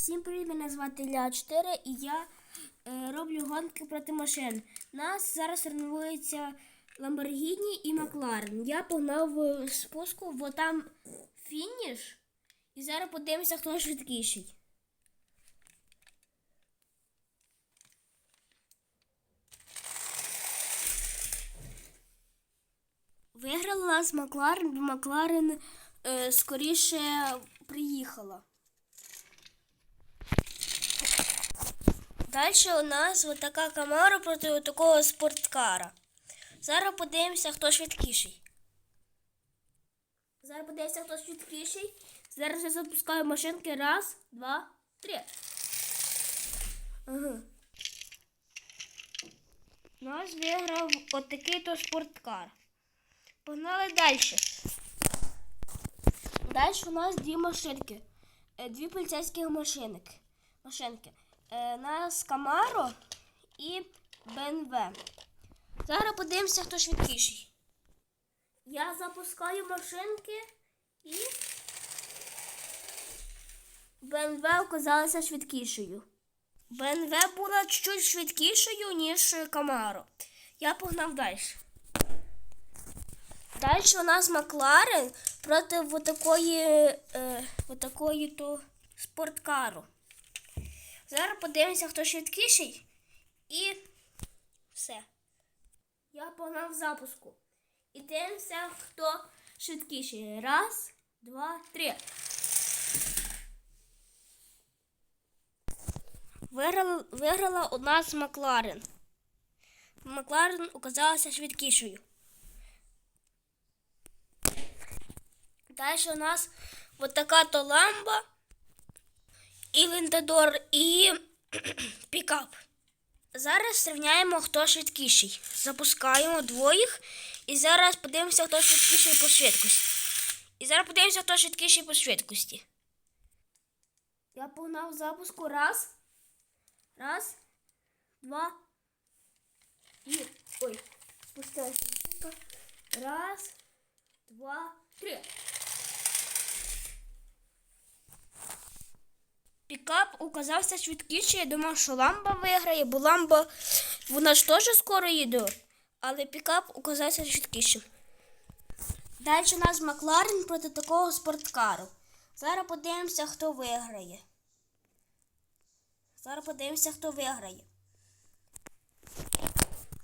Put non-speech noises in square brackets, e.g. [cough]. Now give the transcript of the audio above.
Всім привіт, мене звати Ля 4 і я е, роблю гонки проти машин. Нас зараз тренується Lamborghini і Макларен. Я погнав в спуску, бо там фініш. І зараз подивимося, хто швидкіший. Виграла нас Макларен, бо Макларен е, скоріше приїхала. Далі у нас така камера проти такого спорткара. Зараз подивимося, хто швидкіший. Зараз подивимося, хто швидкіший. Зараз я запускаю машинки. Раз, два, три. Ага. Нас виграв отакий то спорткар. Погнали далі. Далі у нас дві машинки. Е, Дві поліцейські машинки. машинки. Е, нас Камаро і БНВ. Зараз подивимося, хто швидкіший. Я запускаю машинки і БНВ оказалася швидкішою. БНВ була чуть швидкішою, ніж Камаро. Я погнав далі. Далі у нас Макларен проти отакої, е, отакої то спорткару. Зараз подивимося, хто швидкіший. І все. Я погнав запуску. І дивимося, хто швидкіший. Раз, два, три. Виграла, виграла у нас Макларен. Макларен оказалася швидкішою. Далі у нас вот така то ламба, і лентадор, і [clears throat] пікап. Зараз зрівняємо, хто швидкіший. Запускаємо двоїх. І зараз подивимося, хто швидкіший по швидкості. І зараз подивимося, хто швидкіший по швидкості. Я погнав запуску. Раз. Раз. Два. І. Ой, спустилася. Раз, два, три. Пікап указався швидкіший. Я думав, що ламба виграє, бо ламба вона ж теж скоро їде. Але пікап указався швидкішим. Далі у нас Макларен проти такого спорткару. Зараз подивимося, хто виграє. Зараз подивимося, хто виграє.